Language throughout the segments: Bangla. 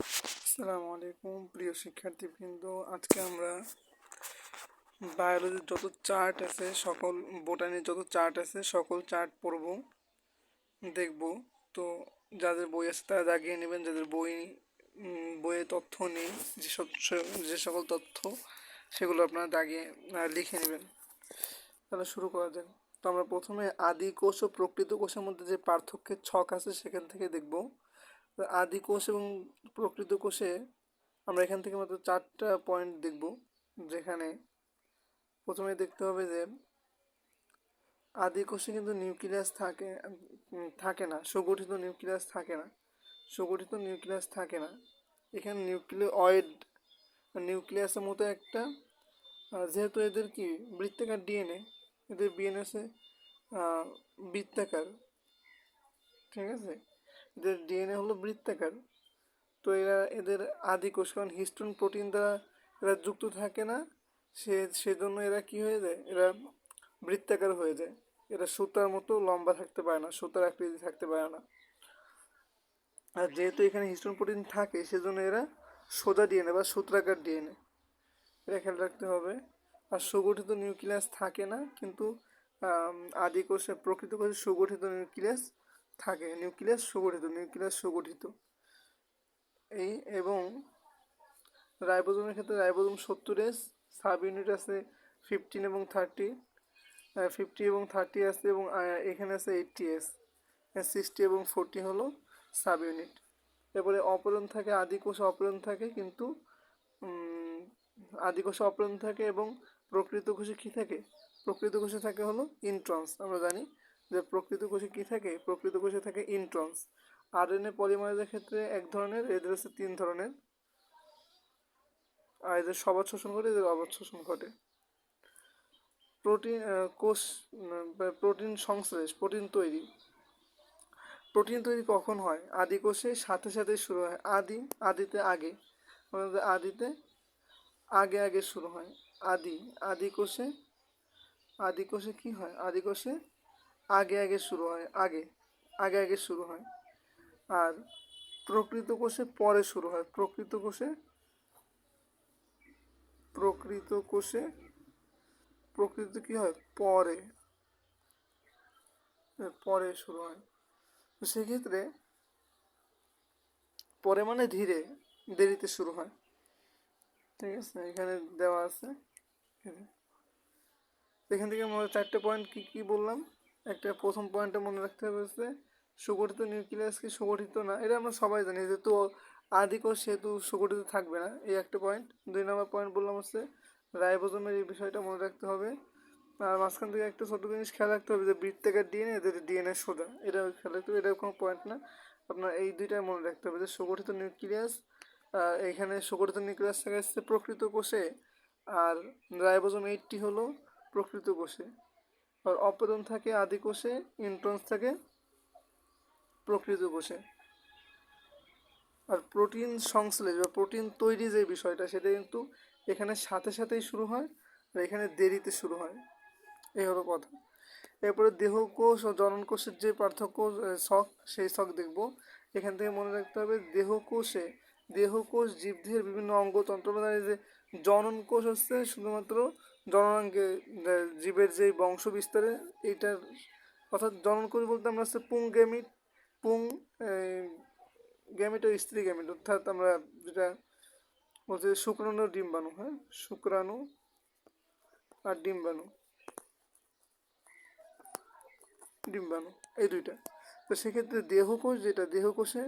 আসসালামু আলাইকুম প্রিয় শিক্ষার্থীবৃন্দ। আজকে আমরা বায়োলজির যত চার্ট আছে, সকল বোটানির যত চার্ট আছে, সকল চার্ট পড়ব, দেখব। তো যাদের বই আছে, তারা দাগিয়ে নেবেন। যাদের বই বইয়ে তথ্য নেই, যেসব, যে সকল তথ্য, সেগুলো আপনারা দাগিয়ে লিখে নেবেন। তাহলে শুরু করা যাক। তো আমরা প্রথমে আদি কোষ ও প্রকৃত কোষের মধ্যে যে পার্থক্যের ছক আছে, সেখান থেকে দেখব। আদি কোষ এবং প্রকৃত কোষে আমরা এখান থেকে মাত্র চারটা পয়েন্ট দেখব, যেখানে প্রথমে দেখতে হবে যে আদি কোষে কিন্তু নিউক্লিয়াস থাকে থাকে না, সুগঠিত নিউক্লিয়াস থাকে না, সুগঠিত নিউক্লিয়াস থাকে না। এখানে নিউক্লিওয়েড, নিউক্লিয়াসের মতো একটা যেহেতু এদের কি বৃত্তাকার ডিএনএ, এদের বিএনএসে বৃত্তাকার, ঠিক আছে? এদের ডিএনএ হলো বৃত্তাকার। তো এরা এদের আদি কোষ, কারণ হিস্টোন প্রোটিন দ্বারা এরা যুক্ত থাকে না, সে, সেজন্য এরা কি হয়ে যায়? এরা বৃত্তাকার হয়ে যায়। এরা সুতার মতো লম্বা থাকতে পারে না, সুতার আকৃতি থাকতে পারে না। আর যেহেতু এখানে হিস্টোন প্রোটিন থাকে, সেজন্য এরা সোজা ডিএনএ বা সূত্রাকার ডিএনএ এটা খেয়াল রাখতে হবে। আর সুগঠিত নিউক্লিয়াস থাকে না, কিন্তু আদি কোষে, প্রকৃত কোষে সুগঠিত নিউক্লিয়াস থাকে, নিউক্লিয়াস সুগঠিত নিউক্লিয়াস সুগঠিত। এই এবং রাইবোজোমের ক্ষেত্রে রাইবোজোম সত্তর এস সাব ইউনিট আছে ফিফটিন এবং থার্টি ফিফটি এবং থার্টি আছে এবং এখানে আছে এইটটি এস সিক্সটি এবং ফোরটি হলো সাব ইউনিট এরপরে অপরণ থাকে, আদিকোষ অপরণ থাকে, কিন্তু আদিকোষ আদি অপরণ থাকে এবং প্রকৃত কোষে কী থাকে? প্রকৃত কোষে থাকে হলো ইন্ট্রন্স, আমরা জানি। যে প্রকৃত কোষে কী থাকে? প্রকৃত কোষে থাকে ইন্ট্রন্স। আরএনএ পলিমারেজের ক্ষেত্রে এক ধরনের, এদের হচ্ছে তিন ধরনের। আর এদের সবাদ শোষণ ঘটে, এদের অবাধ শোষণ ঘটে। প্রোটিন কোষ প্রোটিন সংশ্লেষ, প্রোটিন তৈরি। প্রোটিন তৈরি কখন হয়? আদি কোষে সাথে সাথে শুরু হয়। আদি, আদিতে আগে। আদিতে আগে আগে শুরু হয়। আদি আদি কোষে আদি কোষে কি হয়? আদি কোষে আগে আগে শুরু হয়, আগে আগে আগে শুরু হয়। আর প্রকৃত কোষে পরে শুরু হয়। প্রকৃত কোষে প্রকৃত কোষে, প্রকৃত কি হয়? পরে পরে শুরু হয়। তো সেক্ষেত্রে পরে মানে ধীরে, দেরিতে শুরু হয়। ঠিক আছে, এখানে দেওয়া আছে। এখানে। থেকে মনে চারটে পয়েন্ট কি কি বললাম? একটা প্রথম পয়েন্টটা মনে রাখতে হবে হচ্ছে সুগঠিত নিউক্লিয়াসকে সুগঠিত না? এটা আমরা সবাই জানি, যেহেতু আদি কোষ সেহেতু সুগঠিত থাকবে না, এই একটা পয়েন্ট দুই নম্বর পয়েন্ট বললাম হচ্ছে, রাইবোজোমের এই বিষয়টা মনে রাখতে হবে। আর মাঝখান থেকে একটা ছোটো জিনিস খেয়াল রাখতে হবে যে, বৃত্তাকার ডিএনএ এদের ডিএনএ সোজা। এটা খেয়াল রাখতে হবে এটা কোনো পয়েন্ট না। আপনার এই দুইটাই মনে রাখতে হবে যে, সুগঠিত নিউক্লিয়াস এখানে সুগঠিত নিউক্লিয়াস থেকে আসছে প্রকৃত কোষে, আর রাইবোজোম এইটটি হলো প্রকৃত কোষে। আর অপরণ থাকে, আদি কোষে, ইন্ট্রন্স থাকে, প্রকৃত কোষে। আর প্রোটিন সংশ্লেষ বা প্রোটিন তৈরি যে বিষয়টা, সেটা কিন্তু এখানে সাথে সাথেই শুরু হয় আর এখানে দেরিতে শুরু হয়। এই হলো কথা। এরপরে দেহকোষ ও জননকোষের যে পার্থক্য শখ, সেই শখ দেখব। এখান থেকে মনে রাখতে হবে দেহকোষে দেহকোষ জীবদেহের বিভিন্ন অঙ্গতন্ত্র মানে যে জনন কোষ হচ্ছে শুধুমাত্র জননাঙ্গে জীবের যে বংশ বিস্তারে এইটার অর্থাৎ জনন কোষ বলতে আমরা হচ্ছে পুং গ্যামিট পুং গ্যামিট ও স্ত্রী গ্যামিট। অর্থাৎ আমরা যেটা বলছি শুক্রাণু ডিম্বাণু হ্যাঁ? শুক্রাণু আর ডিম্বাণু। ডিম্বাণু, এই দুইটা। তো সেক্ষেত্রে দেহকোষ যেটা, দেহকোষে,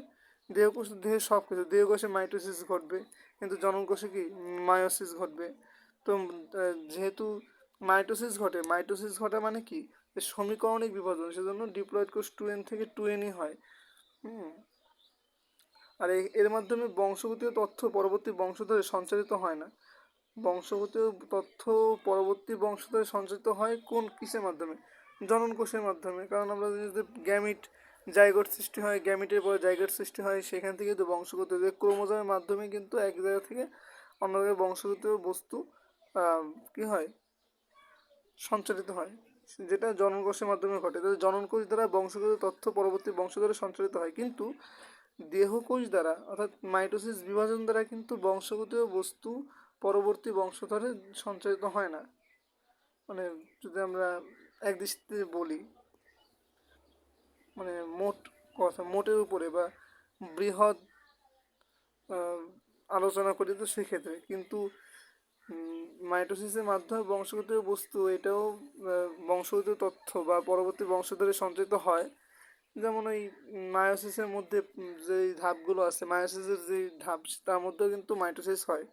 দেহকোষ দেহের সব কিছু দেহকোষে মাইটোসিস ঘটবে, কিন্তু জননকোষে কি? মায়োসিস ঘটবে। তো যেহেতু মাইটোসিস ঘটে, মাইটোসিস ঘটা মানে কি? সমীকরণিক বিভাজন, সেজন্য ডিপ্লয়েড কোষ টু এন থেকে টু এনই হয়। হুম। আর এর মাধ্যমে বংশগতীয় তথ্য পরবর্তী বংশধরে সঞ্চারিত হয় না। বংশগতীয় তথ্য পরবর্তী বংশধরে সঞ্চারিত হয় কোন কিসের মাধ্যমে? জনন কোষের মাধ্যমে। কারণ আমরা জানি যে গ্যামিট জাইগোট সৃষ্টি হয়, গ্যামিটের পরে জাইগোট সৃষ্টি হয়, সেখান থেকে তো বংশগত, যে ক্রোমোজোমের মাধ্যমে কিন্তু এক জায়গা থেকে অন্য জায়গায় বংশগত বস্তু কি হয়? সঞ্চারিত হয়। যেটা জনন কোষের মাধ্যমে ঘটে। তাহলে জনন কোষ দ্বারা বংশগত তথ্য পরবর্তী বংশধরে সঞ্চারিত হয়। কিন্তু দেহকোষ দ্বারা, অর্থাৎ মাইটোসিস বিভাজন দ্বারা কিন্তু বংশগত বস্তু পরবর্তী বংশধরে সঞ্চারিত হয় না। মানে যদি আমরা এক দৃষ্টিতে বলি মানে মোট কথা, মোটের উপরে বা বৃহৎ আলোচনা করি তো সেক্ষেত্রে। কিন্তু মাইটোসিসের মাধ্যমে বংশগত বস্তু, এটাও বংশগত তথ্য বা পরবর্তী বংশধরে সঞ্চারিত হয় যেমন ওই মায়োসিসের মধ্যে যে ধাপগুলো আছে, মায়োসিসের যে ধাপ, তার মধ্যেও কিন্তু মাইটোসিস হয়।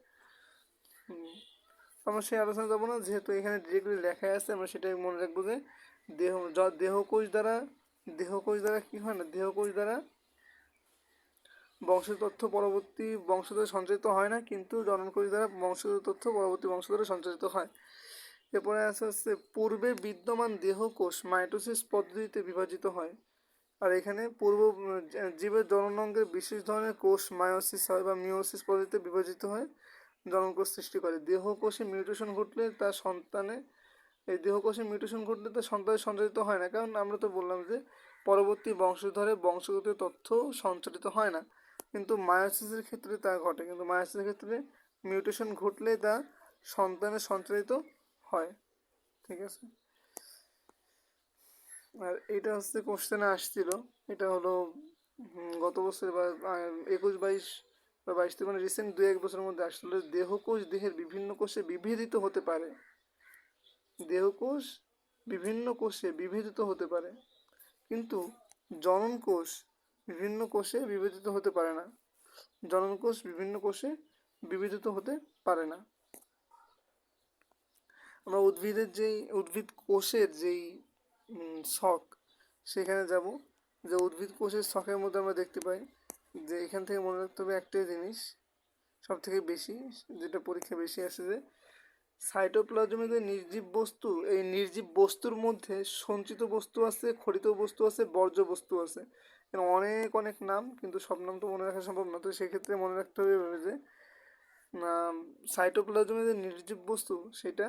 আমরা সেই আলোচনা যাব না, যেহেতু এখানে ডিরেক্টলি লেখা আছে, আমরা সেটাই মনে রাখব যে দেহ দেহকোষ দ্বারা দেহকোষ দ্বারা কি হয় না দেহকোষ দ্বারা বংশের তথ্য পরবর্তী বংশধরে সঞ্চারিত হয় না, কিন্তু জননকোষ দ্বারা বংশগত তথ্য পরবর্তী বংশধরে সঞ্চারিত হয়। এরপরে আছে হচ্ছে পূর্বে বিদ্যমান দেহকোষ মাইটোসিস পদ্ধতিতে বিভাজিত হয়। আর এখানে পূর্ব জীবের জননাঙ্গের বিশেষ ধরনের কোষ মায়োসিস হয় বা মিওসিস পদ্ধতিতে বিভাজিত হয়, জননকোষ সৃষ্টি করে। দেহকোষে মিউটেশন ঘটলে তার সন্তানে, এই দেহকোষে মিউটেশন ঘটলে তার সন্তানের সঞ্চারিত হয় না। কারণ আমরা তো বললাম যে, পরবর্তী বংশধরে বংশগত তথ্য সঞ্চারিত হয় না। কিন্তু মায়োসিসের ক্ষেত্রে তা ঘটে। কিন্তু মায়োসিসের ক্ষেত্রে মিউটেশন ঘটলে তা সন্তানের সঞ্চারিত হয়। ঠিক আছে? আর এটা হচ্ছে কোশ্চেনে আসছিল। এটা হলো গত বছর বা একুশ বাইশ বা বাইশ মানে রিসেন্ট দু এক বছরের মধ্যে আসছিল দেহকোষ দেহের বিভিন্ন কোষে বিভেদিত হতে পারে। দেহকোষ বিভিন্ন কোষে বিভেদিত হতে পারে। কিন্তু জনন কোষ বিভিন্ন কোষে বিভেদিত হতে পারে না। জনন কোষ বিভিন্ন কোষে বিভেদিত হতে পারে না। আমরা উদ্ভিদের যেই, উদ্ভিদ কোষের যেই শখ, সেখানে যাব। যে উদ্ভিদ কোষের শখের মধ্যে আমরা দেখতে পাই যে এখান থেকে মনে রাখতে হবে একটাই জিনিস সব থেকে বেশি, যেটা পরীক্ষা বেশি আসে যে সাইটোপ্লাজমে যে নির্জীব বস্তু, এই নির্জীব বস্তুর মধ্যে সঞ্চিত বস্তু আছে, খরিত বস্তু আছে, বর্জ্য বস্তু আছে। এর অনেক অনেক নাম, কিন্তু সব নাম তো মনে রাখা সম্ভব না। তো সেক্ষেত্রে মনে রাখতে হবে এভাবে যে সাইটোপ্লাজমে যে নির্জীব বস্তু, সেটা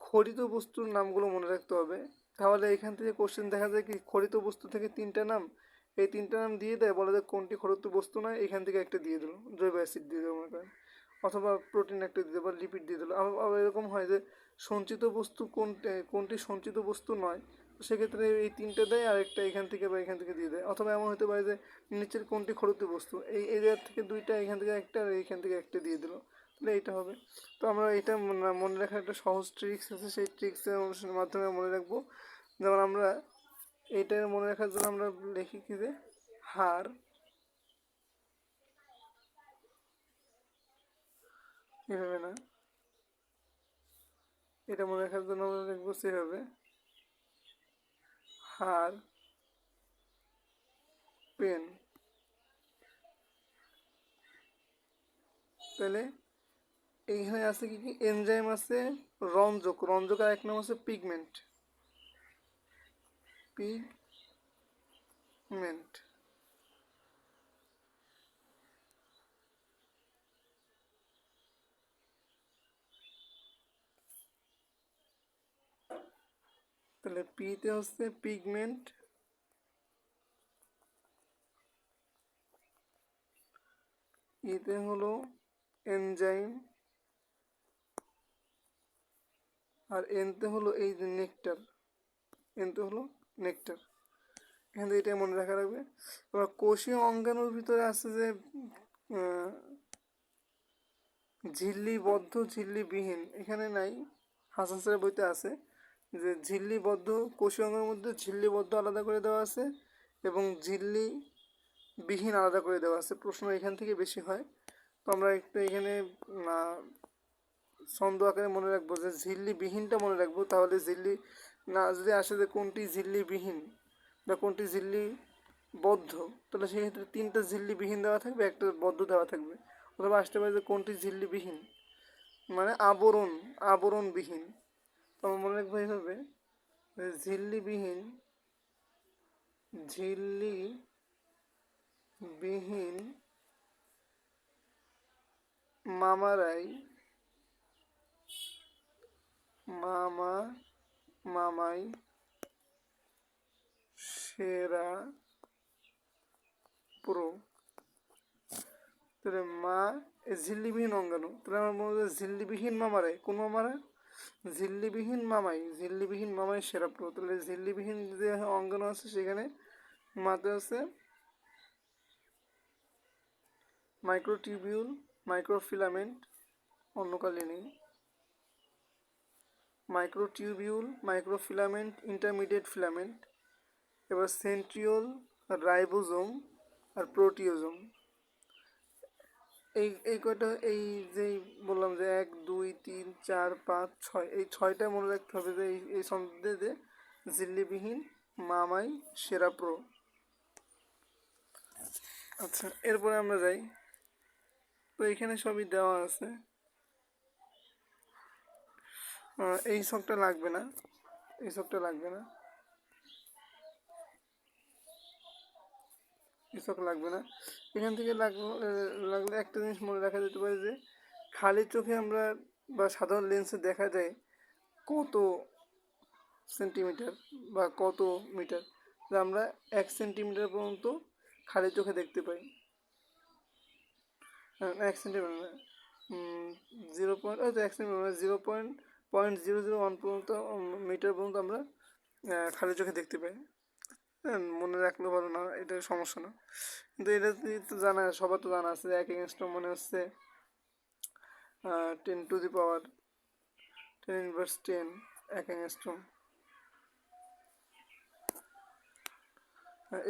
খরিত বস্তুর নামগুলো মনে রাখতে হবে। তাহলে এখান থেকে কোশ্চেন দেখা যায় কি, খরিত বস্তু থেকে তিনটা নাম, এই তিনটা নাম দিয়ে দেয়, বলে যে কোনটি খরিত বস্তু নয়, এখান থেকে একটা দিয়ে দিল, জৈব অ্যাসিড দিয়ে দেবো মনে করেন। অথবা প্রোটিন একটা দিয়ে দিল, বা লিপিড দিয়ে দিল। আবার এরকম হয় যে, সঞ্চিত বস্তু কোনটি কোনটি সঞ্চিত বস্তু নয় সেক্ষেত্রে এই তিনটে দেয় আর একটা এখান থেকে বা এখান থেকে দিয়ে দেয়। অথবা এমন হতে পারে যে নিচের কোনটি খরিত বস্তু, এই এরিয়ার থেকে দুইটা, এখান থেকে একটা আর এইখান থেকে একটা দিয়ে দিল। তাহলে এইটা হবে। তো আমরা এটা মনে- রাখার একটা সহজ ট্রিক্স আছে। সেই ট্রিক্সের মাধ্যমে মনে রাখব। যেমন আমরা এইটা মনে রাখার জন্য আমরা লিখি কি যে, হার এভাবে না। এটা মনে রাখার জন্য আমরা লিখব সেভাবে। হার পেন তাহলে এইখানে আছে কি কি? এনজাইম আছে, রঞ্জক। রঞ্জক আর এক নাম আছে পিগমেন্ট পিগমেন্ট তাহলে পিতে হচ্ছে পিগমেন্ট ইতে হলো এনজাইম আর এনতে হলো এই যে নেকটার এনতে হলো নেকটার এখান থেকে এটাই মনে রাখা রাখবে এবার কোষীয় অঙ্গাণুর ভিতরে আছে যে ঝিল্লিবদ্ধ ঝিল্লিবিহীন এখানে নাই হাসান স্যারের বইতে আছে যে ঝিল্লিবদ্ধ কোষীয় অঙ্গের মধ্যে ঝিল্লিবদ্ধ আলাদা করে দেওয়া আছে এবং ঝিল্লি বিহীন আলাদা করে দেওয়া আছে। প্রশ্ন এখান থেকে বেশি হয়। তো আমরা একটু এখানে ছন্দ আকারে মনে রাখব যে ঝিল্লি বিহীনটা মনে রাখব। তাহলে ঝিল্লি, না, যদি আসে যে কোনটি ঝিল্লি বিহীন বা কোনটি ঝিল্লি বদ্ধ, তাহলে সেক্ষেত্রে তিনটা ঝিল্লি বিহীন দেওয়া থাকবে, একটা বদ্ধ দেওয়া থাকবে। অথবা আসতে পারে যে কোনটি ঝিল্লি বিহীন মানে আবরণ আবরণবিহীন তো আমার মনে রাখব এইভাবে ঝিল্লিবিহীন ঝিল্লি বিহীন মামারাই, মামা, মামাই, সেরা প্রো। তাহলে মা ঝিল্লিবিহীন অঙ্গাণু তাহলে আমরা বলব যে ঝিল্লিবিহীন মামারে কোন মামারে? ঝিল্লিবিহীন মামাই ঝিল্লিবিহীন মামাই সেরা প্রো তাহলে ঝিল্লিবিহীন যে অঙ্গন আছে সেখানে মাতে আছে মাইক্রোটিউবিউল মাইক্রোফিলামেন্ট অন্য কালি নেই মাইক্রোটিউবিউল মাইক্রোফিলামেন্ট, ইন্টারমিডিয়েট ফিলামেন্ট, এবার সেন্ট্রিওল, রাইবোজোম আর প্রোটিওজোম। এই এই কয়টা, এই যেই বললাম যে এক, দুই, তিন, চার, পাঁচ, ছয়, এই ছয়টা মনে রাখতে হবে যে এই এই সন্দেহে যে জিল্লিবিহীন মামাই সেরা প্রো। আচ্ছা এরপরে আমরা যাই। তো এখানে সবই দেওয়া আছে। এই সবটা লাগবে না। এই সবটা লাগবে না। কৃষক লাগবে না। এখান থেকে লাগল একটা জিনিস মনে রাখা যেতে পারে যে খালি চোখে আমরা বা সাধারণ লেন্সে দেখা যায় কত সেন্টিমিটার বা কত মিটার আমরা এক সেন্টিমিটার পর্যন্ত খালি চোখে দেখতে পাই। হ্যাঁ, এক সেন্টিমিটার জিরো পয়েন্ট এক centimetre zero point point zero zero one পর্যন্ত মিটার পর্যন্ত আমরা খালি চোখে দেখতে পাই। মনে রাখলে ভালো না এটা সমস্যা না। কিন্তু এটা তো জানা, সবার তো জানা আছে এক এগেনস্ট মনে হচ্ছে ten to the power ten inverse ten এক এগেনস্ট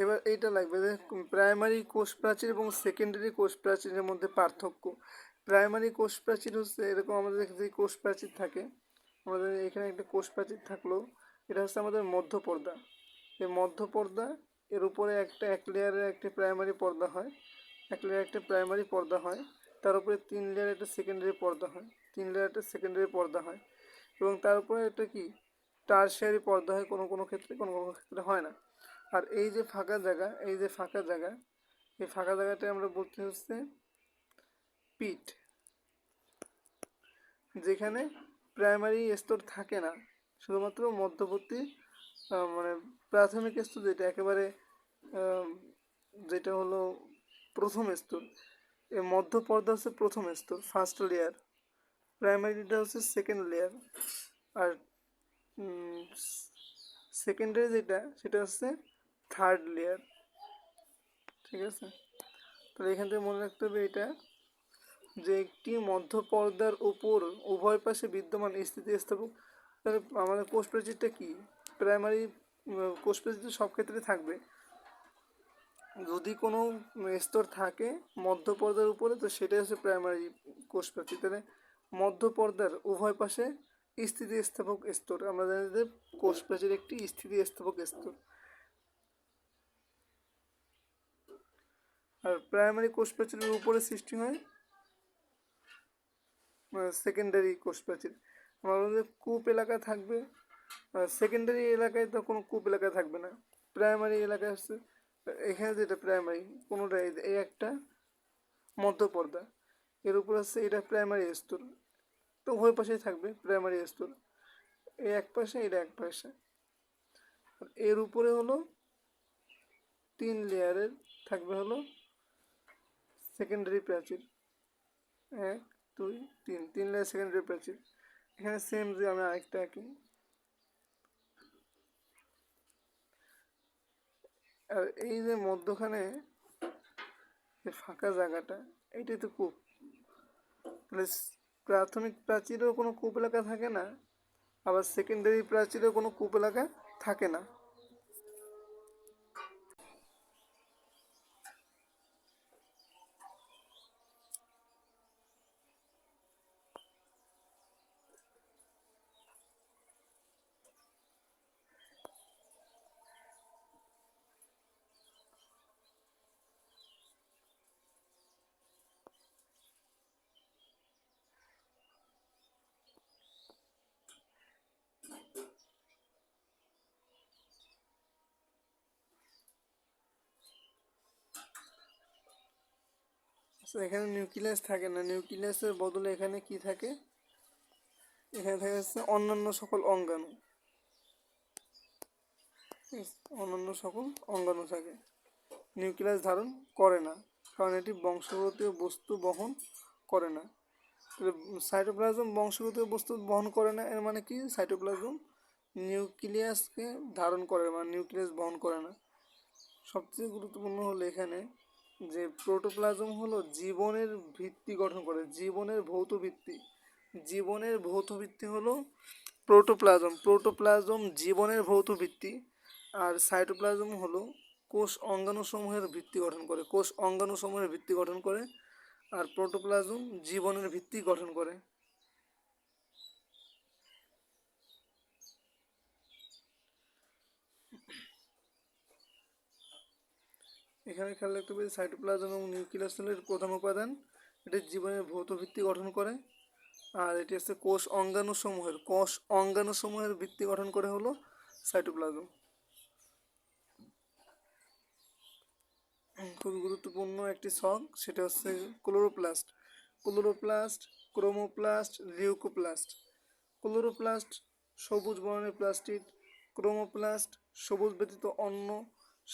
এবার এইটা লাগবে যে প্রাইমারি কোষ প্রাচীর এবং সেকেন্ডারি কোষ প্রাচীরের মধ্যে পার্থক্য। প্রাইমারি কোষ প্রাচীর হচ্ছে, এরকম আমাদের যে কোষ প্রাচীর থাকে, আমাদের এখানে একটা কোষ প্রাচীর থাকল, এটা হচ্ছে আমাদের মধ্য পর্দা এই মধ্য পর্দা এর উপরে একটা, এক লেয়ারের একটা প্রাইমারি পর্দা হয়। এক লেয়ার একটা প্রাইমারি পর্দা হয়। তার উপরে তিন লেয়ার একটা সেকেন্ডারি পর্দা হয়। তিন লেয়ার একটা সেকেন্ডারি পর্দা হয়। এবং তার উপরে একটা কি? টার্সিয়ারি পর্দা হয় কোনো কোনো ক্ষেত্রে, কোনো কোনো ক্ষেত্রে হয় না। আর এই যে ফাঁকা জায়গা, এই যে ফাঁকা জায়গা, এই ফাঁকা জায়গাটা আমরা বলতে হচ্ছে পিট যেখানে প্রাইমারি স্তর থাকে না, শুধুমাত্র মধ্যবর্তী মানে প্রাথমিক স্তর যেটা, একেবারে যেটা হলো প্রথম স্তর এই মধ্য পর্দা হচ্ছে প্রথম স্তর ফার্স্ট লেয়ার প্রাইমারিটা হচ্ছে সেকেন্ড লেয়ার আর সেকেন্ডারি যেটা, সেটা হচ্ছে থার্ড লেয়ার ঠিক আছে? তাহলে এখান থেকে মনে রাখতে হবে এটা, যে একটি মধ্য পর্দার উপর উভয় পাশে বিদ্যমান স্থিতিস্থাপক, তাহলে আমাদের কোষ প্রাচীরটা কি? প্রাইমারি কোষ তো সব ক্ষেত্রে থাকবে। যদি কোনো স্তর থাকে মধ্য পর্দার উপরে, তো সেটাই হচ্ছে প্রাইমারি কোষ প্রাচীর তাহলে মধ্য পর্দার উভয় পাশে স্থিতিস্থাপক স্তর। আমরা জানি যে কোষ প্রাচীর একটি স্থিতিস্থাপক স্তর। আর প্রাইমারি কোষ প্রাচীরের উপরে সৃষ্টি হয় সেকেন্ডারি কোষ প্রাচীর আমাদের কূপ এলাকা থাকবে সেকেন্ডারি এলাকায় তো কোনো কূপ এলাকা থাকবে না। প্রাইমারি এলাকায় হচ্ছে, এখানে যেটা প্রাইমারি কোনোটা এই একটা মধ্য পর্দা এর উপর হচ্ছে এটা প্রাইমারি স্তর। তো উভয় পাশেই থাকবে প্রাইমারি স্তর। এই এক পাশে, এটা এক পাশে। এর উপরে হলো তিন লেয়ারের থাকবে হলো সেকেন্ডারি প্রাচীর। এক, দুই, তিন তিন লেয়ার সেকেন্ডারি প্রাচীর। এখানে সেম যে আমি আরেকটা আঁকি। আর এই যে মধ্যখানে যে ফাঁকা জায়গাটা এইটাই তো কূপ। তাহলে প্রাথমিক প্রাচীরও কোনো কূপ এলাকা থাকে না? আবার সেকেন্ডারি প্রাচীরও কোনো কূপ এলাকা থাকে না? আচ্ছা, এখানে নিউক্লিয়াস থাকে না। নিউক্লিয়াসের বদলে এখানে কি থাকে? এখানে থাকে হচ্ছে অন্যান্য সকল অঙ্গাণু। অন্যান্য সকল অঙ্গাণু থাকে। নিউক্লিয়াস ধারণ করে না কারণ এটি বংশগতীয় বস্তু বহন করে না। সাইটোপ্লাজম বংশগতীয় বস্তু বহন করে না এর মানে কি? সাইটোপ্লাজম নিউক্লিয়াসকে ধারণ করে মানে নিউক্লিয়াস বহন করে না। সবচেয়ে গুরুত্বপূর্ণ হলো এখানে যে প্রোটোপ্লাজম হলো জীবনের ভিত্তি গঠন করে, জীবনের ভৌত ভিত্তি। জীবনের ভৌত ভিত্তি হলো প্রোটোপ্লাজম প্রোটোপ্লাজম জীবনের ভৌত ভিত্তি আর সাইটোপ্লাজম হলো কোষ অঙ্গাণুসমূহের ভিত্তি গঠন করে, কোষ অঙ্গাণুসমূহের ভিত্তি গঠন করে আর প্রোটোপ্লাজম জীবনের ভিত্তি গঠন করে। এখানে খেয়াল রাখতে পারি সাইটোপ্লাজম এবং নিউক্লিয়াস সেলের প্রধান উপাদান। এটি জীবনের ভৌত ভিত্তি গঠন করে। আর এটি হচ্ছে কোষ অঙ্গাণুসমূহের কোষ অঙ্গাণুসমূহের ভিত্তি গঠন করে হলো সাইটোপ্লাজম। খুবই গুরুত্বপূর্ণ একটি ছক সেটা হচ্ছে chloroplast. Chloroplast, chromoplast, leucoplast. Chloroplast সবুজ বর্ণের প্লাস্টিড, ক্রোমোপ্লাস্ট সবুজ ব্যতীত অন্য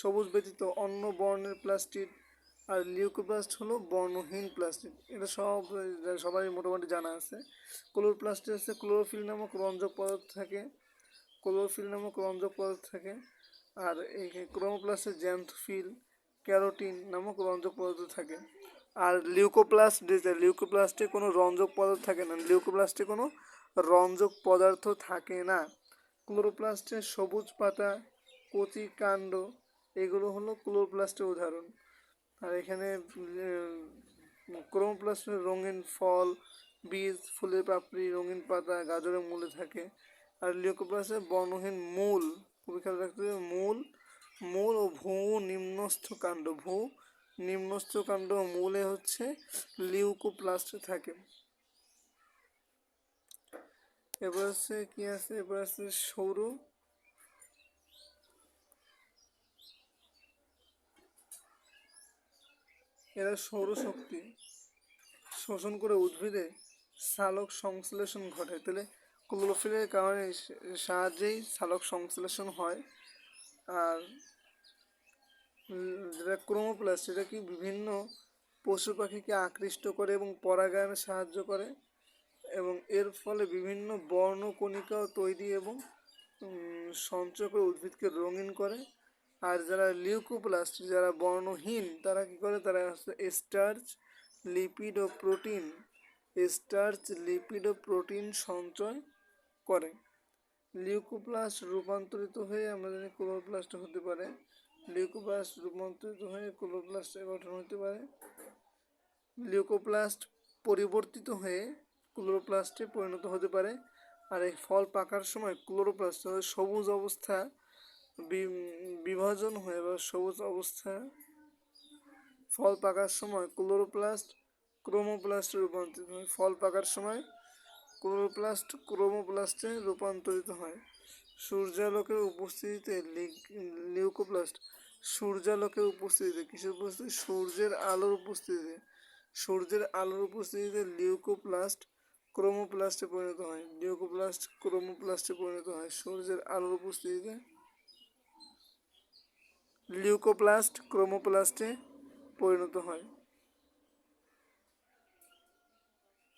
সবুজ ব্যতীত অন্য বর্ণের প্লাস্টিড আর লিউকোপ্লাস্ট হলো বর্ণহীন প্লাস্টিড এটা সব, সবাই মোটামুটি জানা আছে। ক্লোরোপ্লাস্টে হচ্ছে ক্লোরোফিল নামক রঞ্জক পদার্থ থাকে। ক্লোরোফিল নামক রঞ্জক পদার্থ থাকে। আর এই ক্রোমোপ্লাস্টে জ্যান্থোফিল ক্যারোটিন নামক রঞ্জক পদার্থ থাকে। আর লিউকোপ্লাস্ট যেটা লিউকোপ্লাস্টে কোনো রঞ্জক পদার্থ থাকে না লিউকোপ্লাস্টে কোনো রঞ্জক পদার্থ থাকে না। ক্লোরোপ্লাস্টের সবুজ পাতা, কচি কাণ্ড এগুলো হলো ক্লোরোপ্লাস্টের উদাহরণ। আর এখানে ক্রোমোপ্লাস্টের রঙিন ফল, বীজ, ফুলের পাপড়ি, রঙিন পাতা, গাজরের মূলে থাকে। আর লিউকোপ্লাস্টের বর্ণহীন মূল, খুবই খেয়াল রাখতে হবে, মূল মূল ও ভূ নিম্নস্থ কাণ্ড, ভূ নিম্নস্থ কাণ্ড মূলে হচ্ছে লিউকোপ্লাস্ট থাকে। এবার হচ্ছে কি আছে? এবার আছে সৌর এরা সৌরশক্তি। শোষণ করে উদ্ভিদে সালোক সংশ্লেষণ ঘটে তাহলে ক্লোরোফিলের কারণে সাহায্যেই সালোক সংশ্লেষণ হয়। আর যেটা ক্রোমোপ্লাস্ট, সেটা কি বিভিন্ন পশু পাখিকে আকৃষ্ট করে এবং পরাগায়নে সাহায্য করে এবং এর ফলে বিভিন্ন বর্ণকণিকাও তৈরি এবং সঞ্চয় করে উদ্ভিদকে রঙিন করে। আর যারা লিউকোপ্লাস্ট যারা বর্ণহীন, তারা কি করে? তারা স্টার্চ লিপিড ও প্রোটিন স্টার্চ লিপিড ও প্রোটিন সঞ্চয় করে। লিউকোপ্লাস্ট রূপান্তরিত হয়ে জানি ক্লোরোপ্লাস্ট হতে পারে। লিউকোপ্লাস্ট রূপান্তরিত হয়ে ক্লোরোপ্লাস্টে গঠন হতে পারে। লিউকোপ্লাস্ট পরিবর্তিত হয়ে ক্লোরোপ্লাস্টে পরিণত হতে পারে। আর এই ফল পাকার সময় ক্লোরোপ্লাস্ট সবুজ অবস্থা বিভাজন হয়ে বা সবুজ অবস্থা ফল পাকার সময় ক্লোরোপ্লাস্ট ক্রোমোপ্লাস্টে রূপান্তরিত হয়। ফল পাকার সময় ক্লোরোপ্লাস্ট ক্রোমোপ্লাস্টে রূপান্তরিত হয়। সূর্যালোকের উপস্থিতিতে লিউকোপ্লাস্ট সূর্যালোকের উপস্থিতিতে কিসের উপস্থিতি? সূর্যের আলোর উপস্থিতিতে। সূর্যের আলোর উপস্থিতিতে লিউকোপ্লাস্ট ক্রোমোপ্লাস্টে পরিণত হয়। লিউকোপ্লাস্ট ক্রোমোপ্লাস্টে পরিণত হয়। সূর্যের আলোর উপস্থিতিতে লিউকোপ্লাস্ট ক্রোমোপ্লাস্টে পরিণত হয়।